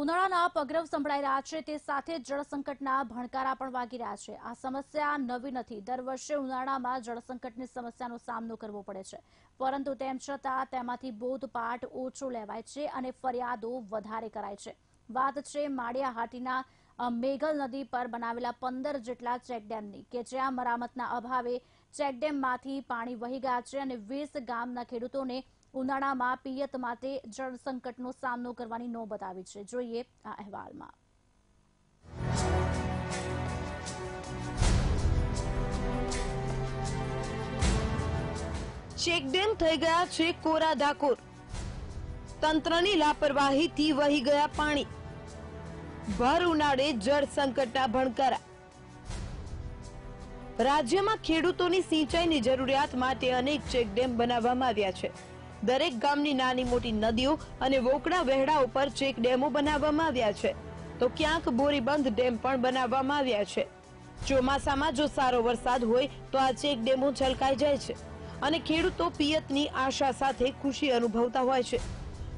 ઉનાળાના પગરવ સંભળાઈ રહ્યા છે. તે સાથે જળસંકટના ભણકારા પણ વાગી રહ્યા છે. આ સમસ્યા નવી નથી. દર વર્ષે ઉનાળામાં જળસંકટની સમસ્યાનો સામનો કરવો પડે છે. પરંતુ તેમ છતાં તેમાંથી બોધપાઠ ઓછો લેવાય છે અને ફરિયાદો વધારે કરાય છે. વાત છે માળિયા હાટીના મેઘલ નદી પર બનાવેલા પંદર જેટલા ચેકડેમની કે જ્યાં મરામતના અભાવે ચેકડેમમાંથી પાણી વહી ગયા છે અને વીસ ગામના ખેડૂતોને ઉનાળામાં પિયત માટે જળ સંકટનો સામનો કરવાની નોબત આવી છે. જોઈએ આ અહેવાલમાં. ચેકડેમ થઈ ગયા છે કોરા ધાકોર. તંત્રની લાપરવાહીથી વહી ગયા પાણી. ભર ઉનાળે જળ સંકટના ભણકારા. રાજ્યમાં ખેડૂતોની સિંચાઈની જરૂરિયાત માટે અનેક ચેકડેમ બનાવવામાં આવ્યા છે. દરેક ગામની નાની મોટી નદીઓ અને વોકડા વહેડા ઉપર ચેક ડેમો બનાવવામાં આવ્યા છે. તો ક્યાંક બોરીબંધ ડેમ પણ બનાવવામાં આવ્યા છે. ચોમાસામાં જો સારો વરસાદ હોય તો આ ચેક ડેમો છલકાઈ જાય છે અને ખેડૂતો પિયતની આશા સાથે ખુશી અનુભવતા હોય છે.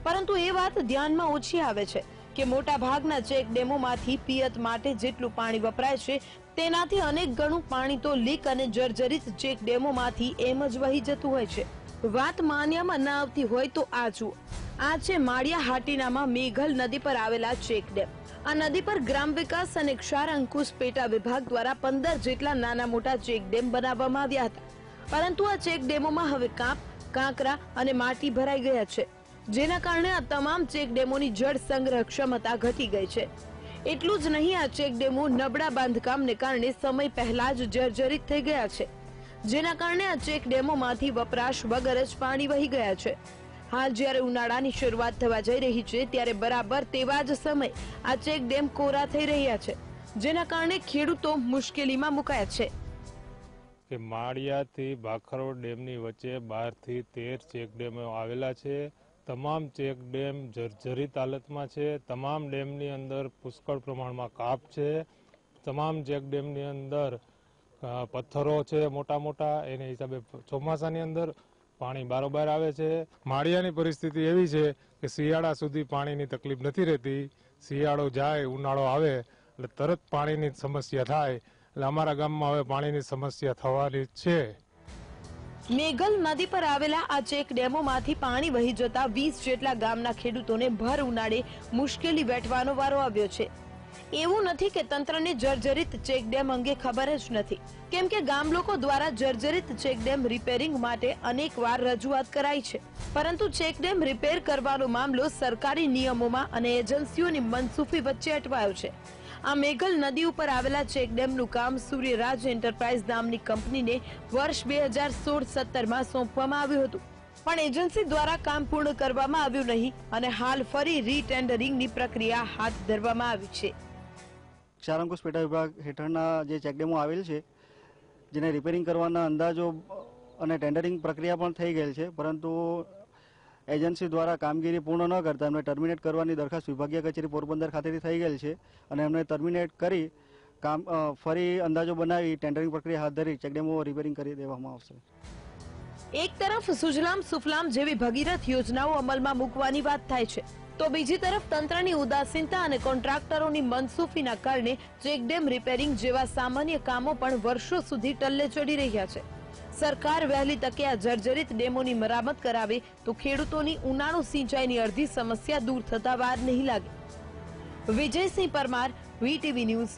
પરંતુ એ વાત ધ્યાનમાં ઓછી આવે છે કે મોટા ભાગના ચેક ડેમોમાંથી પિયત માટે જેટલું પાણી વપરાય છે તેનાથી અનેક ગણું પાણી તો લીક અને જર્જરિત ચેક ડેમોમાંથી એમ જ વહી જતું હોય છે. વાત માન્યામાં ન આવતી હોય તો આ જુઓ. આ છે માળિયા હાટીનામાં મેઘલ નદી પર આવેલા ચેક ડેમ. આ નદી પર ગ્રામ વિકાસ અને ક્ષાર અંકુશ પેટા વિભાગ દ્વારા પંદર જેટલા નાના મોટા ચેક ડેમ બનાવવામાં આવ્યા હતા. પરંતુ આ ચેક ડેમોમાં હવે કાંપ, કાંકરા અને માટી ભરાઈ ગયા છે. જેના કારણે આ તમામ ચેક ડેમોની જળ સંગ્રહ ક્ષમતા ઘટી ગઈ છે. એટલું જ નહીં, આ ચેક ડેમો નબળા બાંધકામને કારણે સમય પહેલા જ જર્જરિત થઈ ગયા છે. જેના કારણે આ ચેક ડેમોમાંથી વપરાશ વગર જ પાણી વહી ગયા છે. હાલ જ્યારે ઉનાળાની શરૂઆત થવા જઈ રહી છે, ત્યારે બરાબર તેવા જ સમય આ ચેક ડેમ કોરા થઈ રહ્યા છે, જેના કારણે ખેડૂતો મુશ્કેલીમાં મુકાયા છે. કે માળિયાથી ભાખરોડ ડેમની વચ્ચે બારથી તેર ચેક ડેમો આવેલા છે. તમામ ચેક ડેમ જર્જરિત હાલતમાં છે. તમામ ડેમની અંદર પુષ્કળ પ્રમાણમાં કાપ છે. તમામ ચેક ડેમની અંદર પથ્થરો છે મોટા મોટા, એને હિસાબે ચોમાસાની અંદર પાણી બારોબાર આવે છે. માળિયાની પરિસ્થિતિ એવી છે કે શિયાળા સુધી પાણીની તકલીફ નથી રહેતી. શિયાળો જાય, ઉનાળો આવે, એટલે તરત પાણીની સમસ્યા થાય. એટલે અમારા ગામમાં હવે પાણીની સમસ્યા થવાની છે. મેઘલ નદી પર આવેલા આ ચેક ડેમોમાંથી પાણી વહી જતા વીસ જેટલા ગામના ખેડૂતોને ભર ઉનાળે મુશ્કેલી વેઠવાનો વારો આવ્યો છે. એવું નથી કે તંત્રને જર્જરિત ચેક ડેમ અંગે ખબર જ નથી. કેમ કે ગામ લોકો દ્વારા જર્જરિત ચેક ડેમ રિપેરિંગ માટે અનેકવાર રજૂઆત કરાઈ છે. પરંતુ ચેક ડેમ રિપેર કરવાનો મામલો સરકારી નિયમોમાં અને એજન્સીઓની મનસુફી વચ્ચે અટવાયો છે. આ મેઘલ નદી ઉપર આવેલા ચેક ડેમનું કામ સૂર્યરાજ એન્ટરપ્રાઇઝ નામની કંપનીને વર્ષ બે હજાર સોળ સત્તરમાં સોંપવામાં આવ્યું હતું. પણ એજન્સી દ્વારા કામ પૂર્ણ કરવામાં આવ્યું નહીં અને હાલ ફરી રીટેન્ડરિંગની પ્રક્રિયા હાથ ધરવામાં આવી છે. ક્ષારાંકુશ પેટા વિભાગ હેઠળના જે ચેકડેમો આવેલ છે, જેને રિપેરિંગ કરવાના અંદાજો અને ટેન્ડરિંગ પ્રક્રિયા પણ થઈ ગયેલ છે, પરંતુ એજન્સી દ્વારા કામગીરી પૂર્ણ ન કરતા એમને ટર્મિનેટ કરવાની દરખાસ્ત વિભાગીય કચેરી પોરબંદર ખાતેથી થઈ ગયેલ છે અને એમને ટર્મિનેટ કરી કામ ફરી અંદાજો બનાવી ટેન્ડરિંગ પ્રક્રિયા હાથ ધરી ચેકડેમો રિપેરિંગ કરી દેવામાં આવશે. એક તરફ સુજલામ સુફલામ જેવી ભગીરથ યોજનાઓ અમલમાં મૂકવાની વાત થાય છે, તો બીજી તરફ તંત્રની ઉદાસીનતા અને કોન્ટ્રાક્ટરોની મનસુફીના કારણે ચેકડેમ રિપેરિંગ જેવા સામાન્ય કામો પણ વર્ષો સુધી ટલ્લે ચડી રહ્યા છે. સરકાર વહેલી તકે આ જર્જરિત ડેમોની મરામત કરાવે તો ખેડૂતોની ઉનાળુ સિંચાઈની અડધી સમસ્યા દૂર થતા વાર નહીં લાગે. Vijaysinh Parmar, VTV news